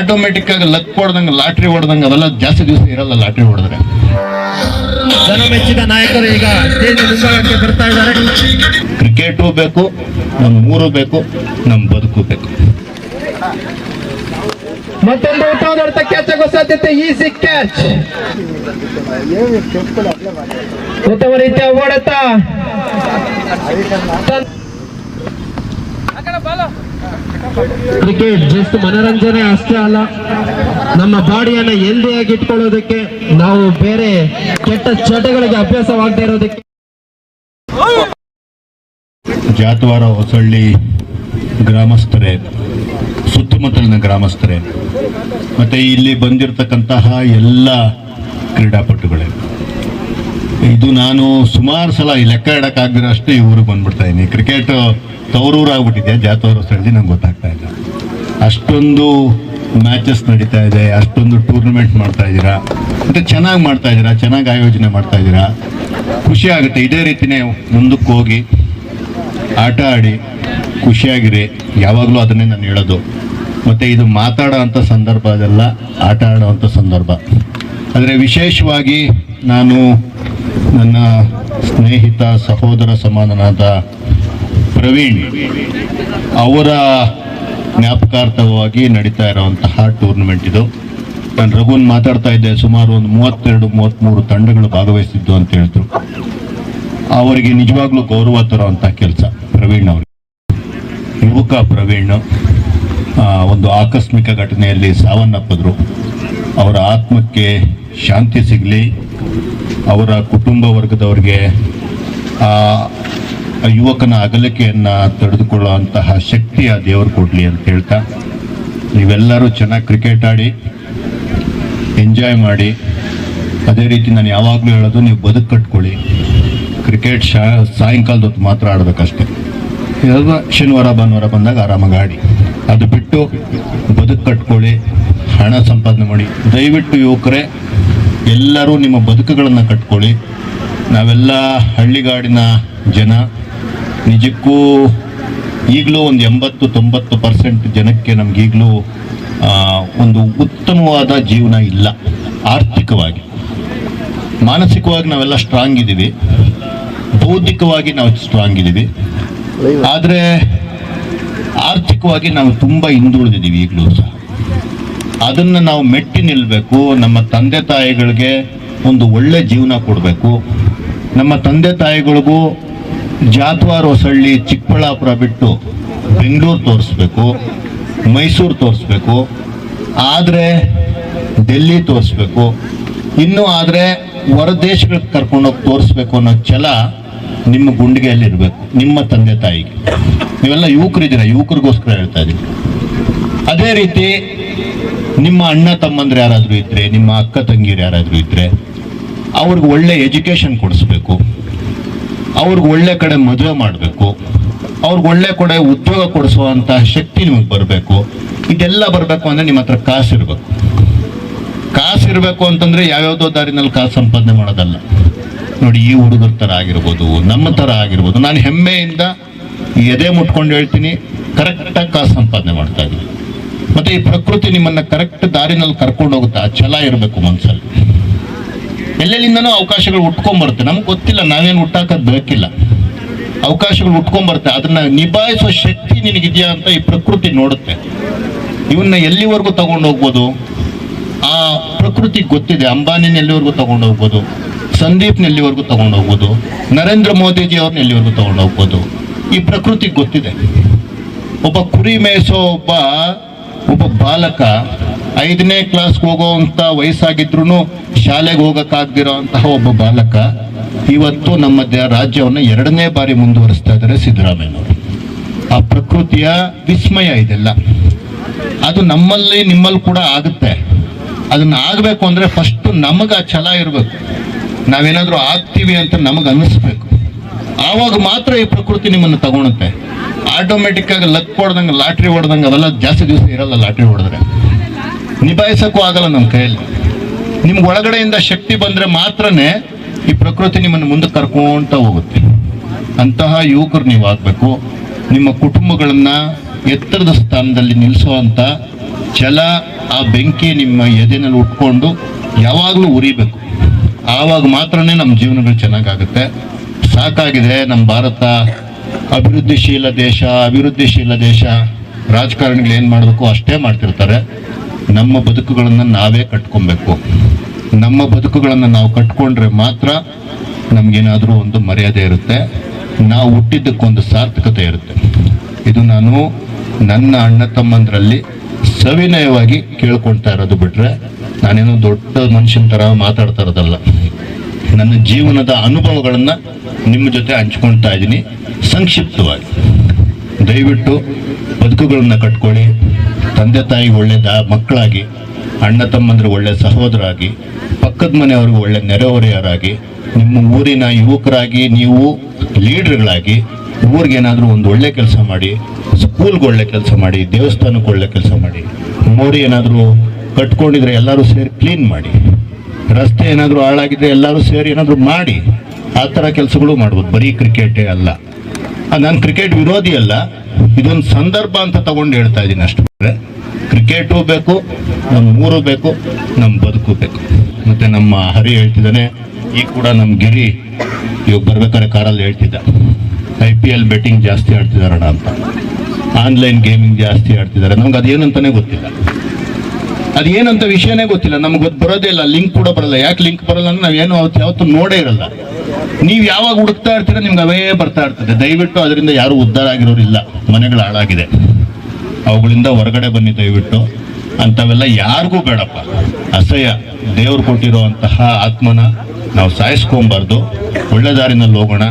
Automatic ಆಗಿ luck ಹೊಡೆದಂಗೆ lottery ಹೊಡೆದಂಗೆ ಅವೆಲ್ಲ ಜಾಸ್ತಿ ದಿವಸ ಇರಲ್ಲ ಲಾಟ್ರಿ ಹೊಡೆದ್ರೆ. ಜನ ಮೆಚ್ಚಿದ ನಾಯಕರು ಈಗ ಬರ್ತಾ ಇದ್ದಾರೆ. ಕ್ರಿಕೆಟು ಬೇಕು ನಮ್ಮ ಮೂರು ಬೇಕು ನಮ್ಮ ಬದುಕು ಬೇಕು. ಮತ್ತೊಂದು ಉತ್ತಮವಾದ ಕ್ಯಾಚ್ ಆಗೋ ಸಾಧ್ಯತೆ ಈಸಿ ಕ್ಯಾಚ್ ಉತ್ತಮ ರೀತಿಯ ಓಡತ ಕ್ರಿಕೆಟ್ ಜಸ್ಟ್ ಮನರಂಜನೆ ಅಷ್ಟೇ ಅಲ್ಲ. ನಮ್ಮ ಬಾಡಿಯನ್ನ ಹೆಲ್ದಿಯಾಗಿ ಇಟ್ಕೊಳ್ಳೋದಕ್ಕೆ ನಾವು ಬೇರೆ ಕೆಟ್ಟ ಚಟಗಳಿಗೆ ಅಭ್ಯಾಸವಾಗದೇ ಇರೋದಕ್ಕೆ. ಜಾತವಾರ ಹೊಸಳ್ಳಿ ಗ್ರಾಮಸ್ಥರೇ, ಸುತ್ತಮುತ್ತಲಿನ ಗ್ರಾಮಸ್ಥರೇ, ಮತ್ತೆ ಇಲ್ಲಿ ಬಂದಿರತಕ್ಕಂತಹ ಎಲ್ಲ ಕ್ರೀಡಾಪಟುಗಳೇ. ಇದು ನಾನು ಸುಮಾರು ಸಲ ಈ ಲೆಕ್ಕ ಇಡಕ್ಕಾಗದಿರೋ ಅಷ್ಟೇ ಈ ಊರಿಗೆ ಬಂದ್ಬಿಡ್ತಾ ಇದ್ದೀನಿ. ಕ್ರಿಕೆಟ್ ತವರೂರು ಆಗ್ಬಿಟ್ಟಿದೆ ಜಾತವರ ಸ್ಥಳದಲ್ಲಿ ನಂಗೆ ಗೊತ್ತಾಗ್ತಾ ಇಲ್ಲ. ಅಷ್ಟೊಂದು ಮ್ಯಾಚಸ್ ನಡೀತಾ ಇದೆ, ಅಷ್ಟೊಂದು ಟೂರ್ನಮೆಂಟ್ ಮಾಡ್ತಾ ಇದ್ದೀರಾ? ಮತ್ತೆ ಚೆನ್ನಾಗಿ ಮಾಡ್ತಾ ಇದ್ದೀರಾ? ಚೆನ್ನಾಗಿ ಆಯೋಜನೆ ಮಾಡ್ತಾ ಇದ್ದೀರಾ? ಖುಷಿ ಆಗುತ್ತೆ. ಇದೇ ರೀತಿನೇ ಮುಂದಕ್ಕೆ ಹೋಗಿ ಆಟ ಆಡಿ ಖುಷಿಯಾಗಿರಿ. ಯಾವಾಗಲೂ ಅದನ್ನೇ ನಾನು ಹೇಳೋದು. ಮತ್ತು ಇದು ಮಾತಾಡೋ ಅಂಥ ಸಂದರ್ಭ ಅದೆಲ್ಲ, ಆಟ ಆಡೋ ಅಂಥ ಸಂದರ್ಭ. ಆದರೆ ವಿಶೇಷವಾಗಿ ನಾನು ನನ್ನ ಸ್ನೇಹಿತ ಸಹೋದರ ಸಮಾನನಾದ ಪ್ರವೀಣ್ ಅವರ ಜ್ಞಾಪಕಾರ್ಥವಾಗಿ ನಡೀತಾ ಇರುವಂತಹ ಟೂರ್ನಮೆಂಟ್ ಇದು. ನಾನು ರಘುನ್ ಮಾತಾಡ್ತಾ ಇದ್ದೆ, ಸುಮಾರು ಒಂದು ಮೂವತ್ತೆರಡು ಮೂವತ್ತ್ಮೂರು ತಂಡಗಳು ಭಾಗವಹಿಸಿದ್ದು ಅಂತ ಹೇಳಿದ್ರು. ಅವರಿಗೆ ನಿಜವಾಗ್ಲೂ ಗೌರವ ತರುವಂಥ ಕೆಲಸ ಪ್ರವೀಣ್ ಅವರು ಯುವಕ ಪ್ರವೀಣ್ ಒಂದು ಆಕಸ್ಮಿಕ ಘಟನೆಯಲ್ಲಿ ಸಾವನ್ನಪ್ಪಿದ್ರು. ಅವರ ಆತ್ಮಕ್ಕೆ ಶಾಂತಿ ಸಿಗಲಿ. ಅವರ ಕುಟುಂಬ ವರ್ಗದವರಿಗೆ, ಆ ಯುವಕನ ಅಗಲಿಕೆಯನ್ನು ತಡೆದುಕೊಳ್ಳುವಂತಹ ಶಕ್ತಿ ಆ ದೇವರು ಕೊಡಲಿ ಅಂತ ಹೇಳ್ತಾ, ನೀವೆಲ್ಲರೂ ಚೆನ್ನಾಗಿ ಕ್ರಿಕೆಟ್ ಆಡಿ ಎಂಜಾಯ್ ಮಾಡಿ, ಅದೇ ರೀತಿ ನಾನು ಯಾವಾಗಲೂ ಹೇಳೋದು, ನೀವು ಬದುಕು ಕಟ್ಕೊಳ್ಳಿ. ಕ್ರಿಕೆಟ್ ಶಾ ಸಾಯಂಕಾಲದ ಹೊತ್ತು ಮಾತ್ರ ಆಡಬೇಕಷ್ಟೆ ಶನಿವಾರ, ಭಾನುವಾರ ಬಂದಾಗ ಆರಾಮಾಗಿ ಆಡಿ. ಅದು ಬಿಟ್ಟು ಬದುಕು ಕಟ್ಕೊಳ್ಳಿ, ಹಣ ಸಂಪಾದನೆ ಮಾಡಿ. ದಯವಿಟ್ಟು ಯುವಕರೇ ಎಲ್ಲರೂ ನಿಮ್ಮ ಬದುಕುಗಳನ್ನು ಕಟ್ಕೊಳ್ಳಿ. ನಾವೆಲ್ಲ ಹಳ್ಳಿಗಾಡಿನ ಜನ. ನಿಜಕ್ಕೂ ಈಗಲೂ ಒಂದು ಎಂಬತ್ತು, ತೊಂಬತ್ತು ಪರ್ಸೆಂಟ್ ಜನಕ್ಕೆ ನಮಗೀಗಲೂ ಒಂದು ಉತ್ತಮವಾದ ಜೀವನ ಇಲ್ಲ, ಆರ್ಥಿಕವಾಗಿ. ಮಾನಸಿಕವಾಗಿ ನಾವೆಲ್ಲ ಸ್ಟ್ರಾಂಗ್ ಇದ್ದೀವಿ. ಬೌದ್ಧಿಕವಾಗಿ ನಾವು ಸ್ಟ್ರಾಂಗ್ ಇದ್ದೀವಿ. ಆದರೆ ಆರ್ಥಿಕವಾಗಿ ನಾವು ತುಂಬ ಹಿಂದುಳಿದಿದ್ದೀವಿ ಈಗಲೂ ಸಹ. ಅದನ್ನು ನಾವು ಮೆಟ್ಟಿ ನಿಲ್ಲಬೇಕು ನಮ್ಮ ತಂದೆ ತಾಯಿಗಳಿಗೆ ಒಂದು ಒಳ್ಳೆ ಜೀವನ ಕೊಡಬೇಕು. ನಮ್ಮ ತಂದೆ ತಾಯಿಗಳಿಗೂ ಜಾತ್ವಾರ್ ಹೊಸಳ್ಳಿ ಚಿಕ್ಕಬಳ್ಳಾಪುರ ಬಿಟ್ಟು ಬೆಂಗಳೂರು ತೋರಿಸ್ಬೇಕು. ಮೈಸೂರು ತೋರಿಸ್ಬೇಕು. ಆದರೆ ಡೆಲ್ಲಿ ತೋರಿಸ್ಬೇಕು. ಇನ್ನೂ ಆದರೆ ಹೊರ ದೇಶಗಳಿಗೆ ಕರ್ಕೊಂಡೋಗಿ ತೋರಿಸ್ಬೇಕು ಅನ್ನೋ ಛಲ ನಿಮ್ಮ ಗುಂಡಿಗೆಯಲ್ಲಿ ಇರಬೇಕು. ನಿಮ್ಮ ತಂದೆ ತಾಯಿಗೆ. ನೀವೆಲ್ಲ ಯುವಕರಿದ್ದೀರ? ಯುವಕರಿಗೋಸ್ಕರ ಹೇಳ್ತಾ ಇದ್ದೀನಿ. ಅದೇ ರೀತಿ ನಿಮ್ಮ ಅಣ್ಣ ತಮ್ಮಂದ್ರೆ ಯಾರಾದರೂ ಇದ್ರೆ, ನಿಮ್ಮ ಅಕ್ಕ ತಂಗಿರು ಯಾರಾದರೂ ಇದ್ರೆ, ಅವ್ರಿಗೆ ಒಳ್ಳೆ ಎಜುಕೇಶನ್ ಕೊಡಿಸ್ಬೇಕು. ಅವ್ರಿಗೆ ಒಳ್ಳೆ ಕಡೆ ಮದುವೆ ಮಾಡಬೇಕು. ಅವ್ರಿಗೆ ಒಳ್ಳೆ ಕಡೆ ಉದ್ಯೋಗ ಕೊಡಿಸುವಂತಹ ಶಕ್ತಿ ನಿಮಗೆ ಬರಬೇಕು. ಇದೆಲ್ಲ ಬರಬೇಕು ಅಂದರೆ ನಿಮ್ಮ ಹತ್ರ ಕಾಸು ಇರಬೇಕು. ಕಾಸು ಇರಬೇಕು ಅಂತಂದರೆ ಯಾವ್ಯಾವುದೋ ದಾರಿನಲ್ಲಿ ಕಾಸು ಸಂಪಾದನೆ ಮಾಡೋದಲ್ಲ. ನೋಡಿ, ಈ ಹುಡುಗರ ಥರ ಆಗಿರ್ಬೋದು, ನಮ್ಮ ಥರ ಆಗಿರ್ಬೋದು. ನಾನು ಹೆಮ್ಮೆಯಿಂದ ಎದೆ ಮುಟ್ಕೊಂಡು ಹೇಳ್ತೀನಿ ಕರೆಕ್ಟಾಗಿ ಕಾಸು ಸಂಪಾದನೆ ಮಾಡ್ತಾ ಇದ್ದೀನಿ. ಮತ್ತೆ ಈ ಪ್ರಕೃತಿ ನಿಮ್ಮನ್ನ ಕರೆಕ್ಟ್ ದಾರಿನಲ್ಲಿ ಕರ್ಕೊಂಡು ಹೋಗುತ್ತಾ? ಛಲ ಇರಬೇಕು ಮನಸ್ಸಲ್ಲಿ ಎಲ್ಲೆಲ್ಲಿಂದನೂ ಅವಕಾಶಗಳು ಉಟ್ಕೊಂಡ್ಬರುತ್ತೆ ನಮ್ಗೆ ಗೊತ್ತಿಲ್ಲ, ನಾವೇನು ಹುಟ್ಟಾಕ ಬೇಕಿಲ್ಲ. ಅವಕಾಶಗಳು ಉಟ್ಕೊಂಡ್ಬರುತ್ತೆ ಅದನ್ನ ನಿಭಾಯಿಸುವ ಶಕ್ತಿ ನಿನಗಿದೆಯಾ ಅಂತ ಈ ಪ್ರಕೃತಿ ನೋಡುತ್ತೆ. ಇವನ್ನ ಎಲ್ಲಿವರೆಗೂ ತಗೊಂಡು ಹೋಗ್ಬೋದು? ಆ ಪ್ರಕೃತಿ ಗೊತ್ತಿದೆ. ಅಂಬಾನಿನ ಎಲ್ಲಿವರೆಗೂ ತಗೊಂಡು ಹೋಗ್ಬೋದು? ಸಂದೀಪ್ನ ಎಲ್ಲಿವರೆಗೂ ತಗೊಂಡು ಹೋಗ್ಬೋದು? ನರೇಂದ್ರ ಮೋದಿಜಿ ಅವ್ರನ್ನ ಎಲ್ಲಿವರೆಗೂ ತಗೊಂಡು ಹೋಗ್ಬೋದು? ಈ ಪ್ರಕೃತಿ ಗೊತ್ತಿದೆ. ಒಬ್ಬ ಕುರಿ ಮೇಯಿಸೋ ಒಬ್ಬ ಒಬ್ಬ ಬಾಲಕ ಐದನೇ ಕ್ಲಾಸ್ಗೆ ಹೋಗೋವಂಥ ವಯಸ್ಸಾಗಿದ್ರು ಶಾಲೆಗೆ ಹೋಗಕ್ಕಾಗ್ದಿರೋ ಅಂತಹ ಒಬ್ಬ ಬಾಲಕ ಇವತ್ತು ನಮ್ಮ ರಾಜ್ಯವನ್ನು ಎರಡನೇ ಬಾರಿ ಮುಂದುವರಿಸ್ತಾ ಇದ್ದಾರೆ ಸಿದ್ದರಾಮಯ್ಯನವರು. ಆ ಪ್ರಕೃತಿಯ ವಿಸ್ಮಯ ಇದೆಲ್ಲ. ಅದು ನಮ್ಮಲ್ಲಿ ನಿಮ್ಮಲ್ಲಿ ಕೂಡ ಆಗುತ್ತೆ. ಅದನ್ನ ಆಗಬೇಕು ಅಂದ್ರೆ ಫಸ್ಟ್ ನಮಗೆ ಆ ಛಲ ಇರಬೇಕು. ನಾವೇನಾದರೂ ಆಗ್ತೀವಿ ಅಂತ ನಮಗೆ ಅನ್ನಿಸ್ಬೇಕು. ಆವಾಗ ಮಾತ್ರ ಈ ಪ್ರಕೃತಿ ನಿಮ್ಮನ್ನು ತಗೊಳುತ್ತೆ. ಆಟೋಮೆಟಿಕ್ ಆಗಿ ಲಕ್ ಹೊಡೆದಂಗೆ ಲಾಟ್ರಿ ಹೊಡೆದಂಗೆ ಅದೆಲ್ಲ ಜಾಸ್ತಿ ದಿವಸ ಇರಲ್ಲ ಲಾಟ್ರಿ ಹೊಡೆದ್ರೆ. ನಿಭಾಯಿಸೋಕ್ಕೂ ಆಗಲ್ಲ ನಮ್ಮ ಕೈಯಲ್ಲಿ. ನಿಮ್ಗೆ ಒಳಗಡೆಯಿಂದ ಶಕ್ತಿ ಬಂದ್ರೆ ಮಾತ್ರನೇ ಈ ಪ್ರಕೃತಿ ನಿಮ್ಮನ್ನು ಮುಂದೆ ಕರ್ಕೊಂತ ಹೋಗುತ್ತೆ. ಅಂತಹ ಯುವಕರು ನೀವು ಆಗಬೇಕು ನಿಮ್ಮ ಕುಟುಂಬಗಳನ್ನ ಎತ್ತರದ ಸ್ಥಾನದಲ್ಲಿ ನಿಲ್ಲಿಸುವಂಥ ಛಲ, ಆ ಬೆಂಕಿ ನಿಮ್ಮ ಎದೆನಲ್ಲಿ ಉಟ್ಕೊಂಡು ಯಾವಾಗಲೂ ಉರಿಬೇಕು. ಆವಾಗ ಮಾತ್ರನೇ ನಮ್ಮ ಜೀವನಗಳು ಚೆನ್ನಾಗಾಗುತ್ತೆ. ಸಾಕಾಗಿದೆ ನಮ್ಮ ಭಾರತ. ಅಭಿವೃದ್ಧಿಶೀಲ ದೇಶ ಅಭಿವೃದ್ಧಿಶೀಲ ದೇಶ. ರಾಜಕಾರಣಿಗಳು ಏನು ಮಾಡಬೇಕು ಅಷ್ಟೇ ಮಾಡ್ತಿರ್ತಾರೆ. ನಮ್ಮ ಬದುಕುಗಳನ್ನು ನಾವೇ ಕಟ್ಕೊಬೇಕು. ನಮ್ಮ ಬದುಕುಗಳನ್ನು ನಾವು ಕಟ್ಕೊಂಡ್ರೆ ಮಾತ್ರ ನಮಗೇನಾದರೂ ಒಂದು ಮರ್ಯಾದೆ ಇರುತ್ತೆ. ನಾವು ಹುಟ್ಟಿದ್ದಕ್ಕೊಂದು ಸಾರ್ಥಕತೆ ಇರುತ್ತೆ. ಇದು ನಾನು ನನ್ನ ಅಣ್ಣ ತಮ್ಮಂದರಲ್ಲಿ ಸವಿನಯವಾಗಿ ಕೇಳ್ಕೊಳ್ತಾ ಇರೋದು ಬಿಟ್ರೆ ನಾನೇನೋ ದೊಡ್ಡ ಮನುಷ್ಯನ ಥರ ಮಾತಾಡ್ತಾ ಇರೋದಲ್ಲ. ನನ್ನ ಜೀವನದ ಅನುಭವಗಳನ್ನು ನಿಮ್ಮ ಜೊತೆ ಹಂಚ್ಕೊಳ್ತಾ ಇದ್ದೀನಿ. ಸಂಕ್ಷಿಪ್ತವಾಗಿ. ದಯವಿಟ್ಟು ಬದುಕುಗಳನ್ನು ಕಟ್ಕೊಳ್ಳಿ. ತಂದೆ ತಾಯಿ ಒಳ್ಳೆ ದಾ ಮಕ್ಕಳಾಗಿ, ಅಣ್ಣ ತಮ್ಮಂದ್ರೆ ಒಳ್ಳೆ ಸಹೋದರಾಗಿ ಪಕ್ಕದ ಮನೆಯವ್ರಿಗೆ ಒಳ್ಳೆ ನೆರೆಹೊರೆಯರಾಗಿ ನಿಮ್ಮ ಊರಿನ ಯುವಕರಾಗಿ, ನೀವು ಲೀಡ್ರ್ಗಳಾಗಿ, ಊರಿಗೆ ಏನಾದರೂ ಒಂದು ಒಳ್ಳೆ ಕೆಲಸ ಮಾಡಿ, ಸ್ಕೂಲ್ಗೆ ಒಳ್ಳೆ ಕೆಲಸ ಮಾಡಿ, ದೇವಸ್ಥಾನಕ್ಕೆ ಒಳ್ಳೆ ಕೆಲಸ ಮಾಡಿ, ಮೋರಿ ಏನಾದರೂ ಕಟ್ಕೊಂಡಿದ್ರೆ ಎಲ್ಲರೂ ಸೇರಿ ಕ್ಲೀನ್ ಮಾಡಿ, ರಸ್ತೆ ಏನಾದರೂ ಹಾಳಾಗಿದ್ರೆ ಎಲ್ಲರೂ ಸೇರಿ ಏನಾದರೂ ಮಾಡಿ, ಆ ಥರ ಕೆಲಸಗಳು ಮಾಡ್ಬೋದು. ಬರೀ ಕ್ರಿಕೆಟೇ ಅಲ್ಲ. ನಾನು ಕ್ರಿಕೆಟ್ ವಿರೋಧಿ ಅಲ್ಲ. ಇದೊಂದು ಸಂದರ್ಭ ಅಂತ ತಗೊಂಡು ಹೇಳ್ತಾ ಇದ್ದೀನಿ ಅಷ್ಟೇ. ಕ್ರಿಕೆಟು ಬೇಕು ನಮ್ಮ ಊರು ಬೇಕು ನಮ್ಮ ಬದುಕು ಬೇಕು. ಮತ್ತೆ ನಮ್ಮ ಹರಿ ಹೇಳ್ತಿದ್ದಾನೆ ಈಗ ಕೂಡ ನಮ್ಮ ಗಿರಿ. ಇವಾಗ ಬರ್ಬೇಕಾದ್ರೆ ಕಾರಲ್ಲಿ ಹೇಳ್ತಿದ್ದ. ಐ ಪಿ ಎಲ್ ಬೆಟ್ಟಿಂಗ್ ಜಾಸ್ತಿ ಆಡ್ತಿದಾರಣ ಅಂತ. ಆನ್ಲೈನ್ ಗೇಮಿಂಗ್ ಜಾಸ್ತಿ ಆಡ್ತಿದ್ದಾರೆ ನಮ್ಗೆ ಅದೇನಂತಾನೆ ಗೊತ್ತಿಲ್ಲ. ಅದೇನಂತ ವಿಷಯನೇ ಗೊತ್ತಿಲ್ಲ. ನಮ್ಗೆ ಗೊತ್ತು ಬರೋದೇ ಇಲ್ಲ. ಲಿಂಕ್ ಕೂಡ ಬರಲ್ಲ. ಯಾಕೆ ಲಿಂಕ್ ಬರಲ್ಲ ಅಂದ್ರೆ ನಾವೇನು ಯಾವತ್ತೂ ನೋಡೇ ಇರಲ್ಲ. ನೀವು ಯಾವಾಗ ಹುಡುಕ್ತಾ ಇರ್ತೀರ ನಿಮ್ಗೆ ಅವೇ ಬರ್ತಾ ಇರ್ತದೆ. ದಯವಿಟ್ಟು ಅದರಿಂದ ಯಾರು ಉದ್ಧಾರ ಆಗಿರೋರಿಲ್ಲ. ಮನೆಗಳು ಹಾಳಾಗಿದೆ. ಅವುಗಳಿಂದ ಹೊರಗಡೆ ಬನ್ನಿ ದಯವಿಟ್ಟು. ಅಂಥವೆಲ್ಲ ಯಾರಿಗೂ ಬೇಡಪ್ಪ. ಅಸಹ್ಯ. ದೇವ್ರು ಕೊಟ್ಟಿರೋ ಅಂತಹ ಆತ್ಮನ ನಾವು ಸಾಯಿಸ್ಕೊಂಬಾರ್ದು. ಒಳ್ಳೆ ದಾರಿನಲ್ಲಿ ಹೋಗೋಣ.